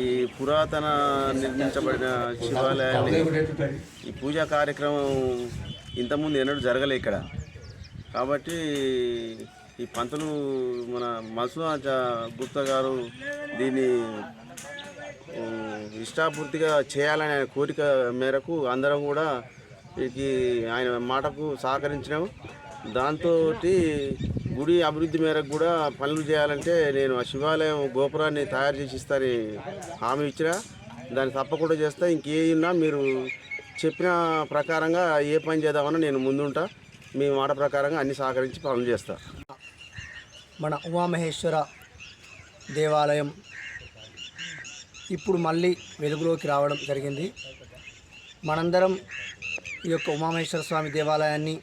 ఈ పురాతన నిర్మించబడిన శివాలయాన్ని ఈ పూజా కార్యక్రమం ఇంతకుముందు ఎన్నడూ జరగలే ఇక్కడ. కాబట్టి ఈ పంతులు మన మసూరాజ గుప్తా గారు దీన్ని ఇష్టాపూర్తిగా చేయాలనే ఆయన కోరిక మేరకు అందరం కూడా వీరికి ఆయన మాటకు సహకరించినాము దాంతో గుడి అభివృద్ధి మేరకు కూడా పనులు చేయాలంటే నేను ఆ శివాలయం గోపురాన్ని తయారు చేసి ఇస్తానని హామీ ఇచ్చిన దాన్ని తప్పకుండా చేస్తా. ఇంకేమన్నా మీరు చెప్పిన ప్రకారంగా ఏ పని చేద్దామన్నా నేను ముందుంటా. మీ మాట ప్రకారంగా అన్ని సహకరించి పనులు చేస్తా. మన ఉమామహేశ్వర దేవాలయం ఇప్పుడు మళ్ళీ వెలుగులోకి రావడం జరిగింది. మనందరం ఈ యొక్క ఉమామహేశ్వర స్వామి దేవాలయాన్ని